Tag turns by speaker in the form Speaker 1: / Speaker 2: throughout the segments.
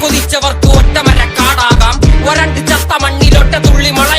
Speaker 1: കൊതിച്ചവർക്ക് ഒറ്റമര കാടാകാം ഒരണ്ട് ചത്ത മണ്ണിലൊറ്റ തുള്ളി മഴയാകാം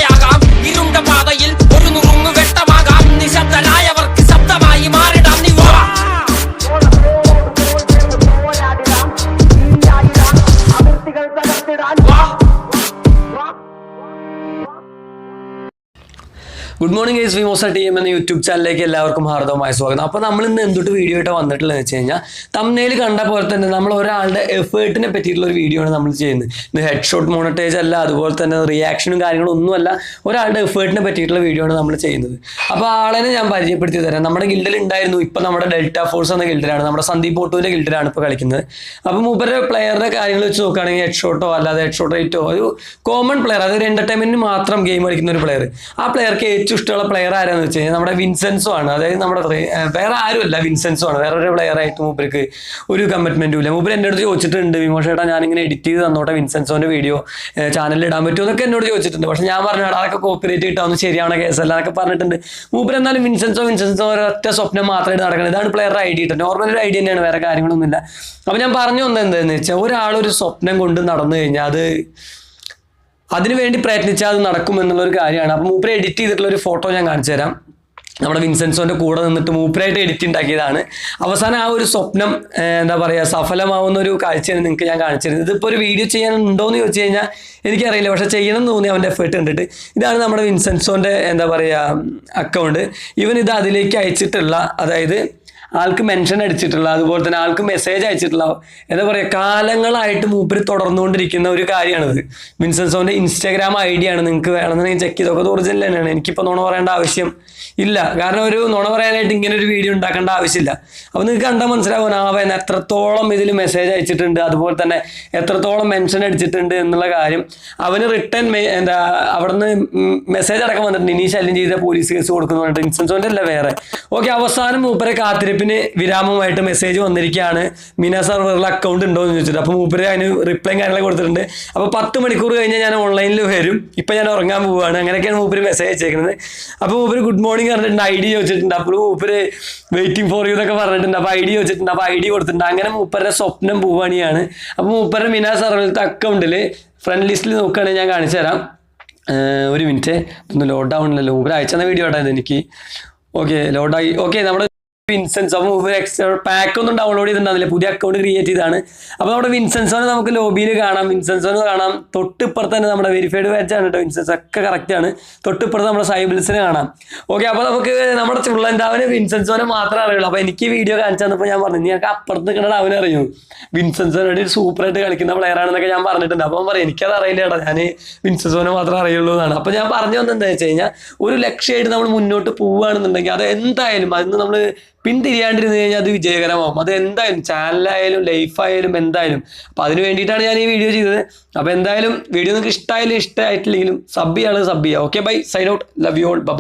Speaker 2: ഗുഡ് മോർണിംഗ് ഗൈസ് വിമോസ ടി എന്ന യൂട്യൂബ് ചാനലിലേക്ക് എല്ലാവർക്കും ഹാർദവമായ സ്വാഗതം. അപ്പോൾ നമ്മൾ ഇന്ന് എന്തൊട്ട് വീഡിയോ ആയിട്ട് വന്നിട്ടുള്ളത് വെച്ച് കഴിഞ്ഞാൽ തമ്മിൽ കണ്ട പോലെ തന്നെ നമ്മൾ ഒരാളുടെ എഫേർട്ടിനെ പറ്റിയിട്ടുള്ള ഒരു വീഡിയോ ആണ് നമ്മൾ ചെയ്യുന്നത്. ഇത് ഹെഡ് ഷോട്ട് മോണിറ്റൈസ് അല്ല അതുപോലെ തന്നെ റിയാക്ഷനും കാര്യങ്ങളും ഒന്നുമല്ല ഒരാളുടെ എഫേർട്ടിനെ പറ്റിയിട്ടുള്ള വീഡിയോ ആണ് നമ്മൾ ചെയ്യുന്നത്. അപ്പോൾ ആളെ ഞാൻ പരിചയപ്പെടുത്തി തരാം. നമ്മുടെ ഗിൽഡിൽ ഉണ്ടായിരുന്നു ഇപ്പോൾ നമ്മുടെ ഡെൽറ്റ ഫോഴ്സ് എന്ന ഗിൽഡിലാണ് നമ്മുടെ സന്ദീപ് ഓട്ടോവിന്റെ ഗിൽഡിലാണ് ഇപ്പോൾ കളിക്കുന്നത്. അപ്പോൾ മൂപ്പരുടെ പ്ലെയറുടെ കാര്യങ്ങൾ വെച്ച് നോക്കുകയാണെങ്കിൽ ഹെഡ് ഷോട്ടോ അല്ലാതെ ഹെഡ് ഷോട്ട് റേറ്റോ ഒരു കോമൺ പ്ലെയർ അതൊരു എന്റർടൈൻമെന്റിന് മാത്രം ഗെയിം കളിക്കുന്ന ഒരു പ്ലെയർ ആ പ്ലെയർക്ക് ഏറ്റവും ഇഷ്ടമുള്ള പ്ലെയർ ആരാന്ന് വെച്ച് കഴിഞ്ഞാൽ നമ്മുടെ വിൻസെൻസോ ആണ് അതായത് നമ്മുടെ വേറെ ആരുമല്ല വിൻസെൻസോ ആണ് വേറൊരു പ്ലെയർ ആയിട്ട് മൂപ്പർക്ക് ഒരു കമ്മിറ്റ്മെന്റും ഇല്ല. മൂപ്പർ എന്റെ അടുത്ത് ചോദിച്ചിട്ടുണ്ട് വിമോഷേട്ടാ ഞാനിങ്ങനെ എഡിറ്റ് ചെയ്ത് തന്നോട്ടെ വിൻസെൻസോന്റെ വീഡിയോ ചാനലിൽ ഇടാൻ പറ്റുമോ എന്നൊക്കെ എന്നോട് ചോദിച്ചിട്ടുണ്ട്. പക്ഷെ ഞാൻ പറഞ്ഞു "എടാ, അതൊക്കെ കോപ്പറേറ്റ് കിട്ടാവുന്ന ശരിയാണ് കേസല്ല എന്നൊക്കെ പറഞ്ഞിട്ടുണ്ട്. മൂപ്പർ എന്നാലും വിൻസെൻസോ വിൻസെൻസോ ഒരൊറ്റ സ്വപ്നം മാത്രമായിട്ട് നടക്കുന്നത് ഇതാണ് പ്ലെയറുടെ ഐഡിയ കിട്ടുന്നത് നോർമൽ ഒരു ഐഡിയ തന്നെയാണ് വേറെ കാര്യങ്ങളൊന്നുമില്ല. അപ്പോൾ ഞാൻ പറഞ്ഞു വന്നത് എന്താണെന്ന് വെച്ചാൽ ഒരാളൊരു സ്വപ്നം കൊണ്ട് നടന്നു കഴിഞ്ഞാൽ അത് അതിനുവേണ്ടി പ്രയത്നിച്ചാൽ അത് നടക്കും എന്നുള്ള ഒരു കാര്യമാണ്. അപ്പോൾ മൂപ്പര് എഡിറ്റ് ചെയ്തിട്ടുള്ള ഒരു ഫോട്ടോ ഞാൻ കാണിച്ചു തരാം. നമ്മുടെ വിൻസെൻസോന്റെ കൂടെ നിന്നിട്ട് മൂപ്പരായിട്ട് എഡിറ്റ് ഉണ്ടാക്കിയതാണ്. അവസാനം ആ ഒരു സ്വപ്നം എന്താ പറയുക സഫലമാവുന്ന ഒരു കാഴ്ചയാണ് നിങ്ങൾക്ക് ഞാൻ കാണിച്ചിരുന്നത് ഇതിപ്പോൾ ഒരു വീഡിയോ ചെയ്യാൻ എന്ന് ചോദിച്ചു കഴിഞ്ഞാൽ എനിക്കറിയില്ല. പക്ഷെ ചെയ്യണം എന്ന് തോന്നി അവന്റെ എഫേർട്ട് കണ്ടിട്ട്. ഇതാണ് നമ്മുടെ വിൻസെൻസോന്റെ എന്താ പറയുക അക്കൗണ്ട് ഇവൻ ഇത് അതിലേക്ക് അയച്ചിട്ടുള്ള അതായത് ആൾക്ക് മെൻഷൻ അടിച്ചിട്ടുള്ള അതുപോലെ തന്നെ ആൾക്ക് മെസ്സേജ് അയച്ചിട്ടുള്ള എന്താ പറയുക കാലങ്ങളായിട്ട് മൂപ്പര് തുടർന്നുകൊണ്ടിരിക്കുന്ന ഒരു കാര്യമാണിത്. വിൻസെൻസോന്റെ ഇൻസ്റ്റാഗ്രാം ഐ ഡി ആണ് നിങ്ങൾക്ക് വേണമെന്നുണ്ടെങ്കിൽ ചെക്ക് ചെയ്തൊക്കെ ഒറിജിനൽ തന്നെയാണ്. എനിക്കിപ്പോൾ നുണ പറയേണ്ട ആവശ്യം ഇല്ല. കാരണം ഒരു നുണ പറയാനായിട്ട് ഇങ്ങനെ ഒരു വീഡിയോ ഉണ്ടാക്കേണ്ട ആവശ്യമില്ല. അപ്പോൾ നിങ്ങൾക്ക് കണ്ടാൽ മനസ്സിലാവും ആവേന്ന് എത്രത്തോളം ഇതിൽ മെസ്സേജ് അയച്ചിട്ടുണ്ട് അതുപോലെ തന്നെ എത്രത്തോളം മെൻഷൻ അടിച്ചിട്ടുണ്ട് എന്നുള്ള കാര്യം. അവന് റിട്ടേൺ എന്താ അവിടുന്ന് മെസ്സേജ് അടക്കം വന്നിട്ടുണ്ട്. ഇനി ശല്യം ചെയ്ത പോലീസ് കേസ് കൊടുക്കുന്നു പറഞ്ഞിട്ട്. ഇൻസെൻസോന്റെ അല്ല വേറെ. ഓക്കെ അവസാനം മൂപ്പരെ കാത്തിരിപ്പിന് വിരാമമായിട്ട് മെസ്സേജ് വന്നിരിക്കുകയാണ്. മീന സർവറിൽ അക്കൗണ്ട് ഉണ്ടോ എന്ന് ചോദിച്ചിട്ട്. അപ്പോൾ മൂപ്പര് അതിന് റിപ്ലൈ കാര്യങ്ങളൊക്കെ കൊടുത്തിട്ടുണ്ട്. അപ്പോൾ പത്ത് മണിക്കൂർ കഴിഞ്ഞാൽ ഞാൻ ഓൺലൈനിൽ വരും. ഇപ്പം ഞാൻ ഉറങ്ങാൻ പോവുകയാണ് അങ്ങനെയൊക്കെയാണ് മൂപ്പര് മെസ്സേജ് അയച്ചേക്കുന്നത് അപ്പോൾ മൂപ്പര് ഗുഡ് മോർണിംഗ് പറഞ്ഞിട്ടുണ്ട്. ഐ ഡി ചോദിച്ചിട്ടുണ്ട്. അപ്പോൾ മൂപ്പര് വെയിറ്റിംഗ് ഫോർ യു എന്നൊക്കെ പറഞ്ഞിട്ടുണ്ട്. അപ്പോൾ ഐ ഡി ചോദിച്ചിട്ടുണ്ട്. അപ്പോൾ ഐ ഡി കൊടുത്തിട്ടുണ്ട്. അങ്ങനെ മൂപ്പരുടെ സ്വപ്നം പോവാണിയാണ്. അപ്പോൾ മൂപ്പരുടെ മിന സർവറിലത്തെ അക്കൗണ്ടിൽ ഫ്രണ്ട് ലിസ്റ്റിൽ നോക്കുകയാണെങ്കിൽ ഞാൻ കാണിച്ചു തരാം. ഒരു മിനിറ്റ് ഒന്ന് ലോഡ് ആവണല്ലോ മൂപ്പര് അയച്ചെന്ന വീഡിയോ ആട്ടായത് എനിക്ക്. ഓക്കെ ലോഡായി ഓക്കെ നമ്മുടെ വിൻസെൻസ് അപ്പോൾ മൂപ്പര് എക്സ് പാക്ക് ഒന്നും ഡൗൺലോഡ് ചെയ്തിട്ടുണ്ടാവില്ല. പുതിയ അക്കൗണ്ട് ക്രിയേറ്റ് ചെയ്താണ് അപ്പോൾ നമ്മുടെ വിൻസെൻസോനെ നമുക്ക് ലോബിയിൽ കാണാം. വിൻസെൻസോനെ കാണാം. തൊട്ടിപ്പുറത്ത് തന്നെ നമ്മുടെ വെരിഫൈഡ് ബാച്ച് ആണ് കേട്ടോ വിൻസെൻസ് ഒക്കെ കറക്റ്റ് ആണ്. തൊട്ടിപ്പുറത്ത് നമ്മുടെ സൈബിൾസിനെ കാണാം. ഓക്കെ അപ്പോൾ നമുക്ക് നമ്മുടെ ചുള്ളൻതാവിന് വിൻസെൻസോനെ മാത്രമേ അറിയുള്ളൂ. അപ്പോൾ എനിക്ക് വീഡിയോ കാണിച്ചു തന്നപ്പോൾ ഞാൻ പറഞ്ഞു നീ അപ്പുറത്ത് നിൽക്കുന്ന ഡാവിനെ അറിയൂ. വിൻസെൻസോനോട് ഒരു സൂപ്പറായിട്ട് കളിക്കുന്ന പ്ലെയർ ആണെന്നൊക്കെ ഞാൻ പറഞ്ഞിട്ടുണ്ട്. അപ്പോൾ പറയും എനിക്കത് അറിയില്ല കേട്ടോ ഞാൻ വിൻസെൻസോനെ മാത്രമേ അറിയുള്ളൂ എന്നാണ്. അപ്പോൾ ഞാൻ പറഞ്ഞു വന്നെന്താ വെച്ച് കഴിഞ്ഞാൽ ഒരു ലക്ഷ്യമായിട്ട് നമ്മൾ മുന്നോട്ട് പോവുകയാണെന്നുണ്ടെങ്കിൽ അത് എന്തായാലും അതിന് നമ്മൾ പിന്തിരിയാണ്ടിരുന്ന് കഴിഞ്ഞാൽ അത് വിജയകരമാവും. അത് എന്തായാലും ചാനലായാലും ലൈഫായാലും എന്തായാലും. അപ്പോൾ അതിന് വേണ്ടിയിട്ടാണ് ഞാൻ ഈ വീഡിയോ ചെയ്തത്. അപ്പോൾ എന്തായാലും വീഡിയോ നിങ്ങൾക്ക് ഇഷ്ടമായാലും ഇഷ്ടമായിട്ടില്ലെങ്കിലും സബ് ചെയ്യാണ് സബ് ചെയ്യുക okay bye sign out love you all bye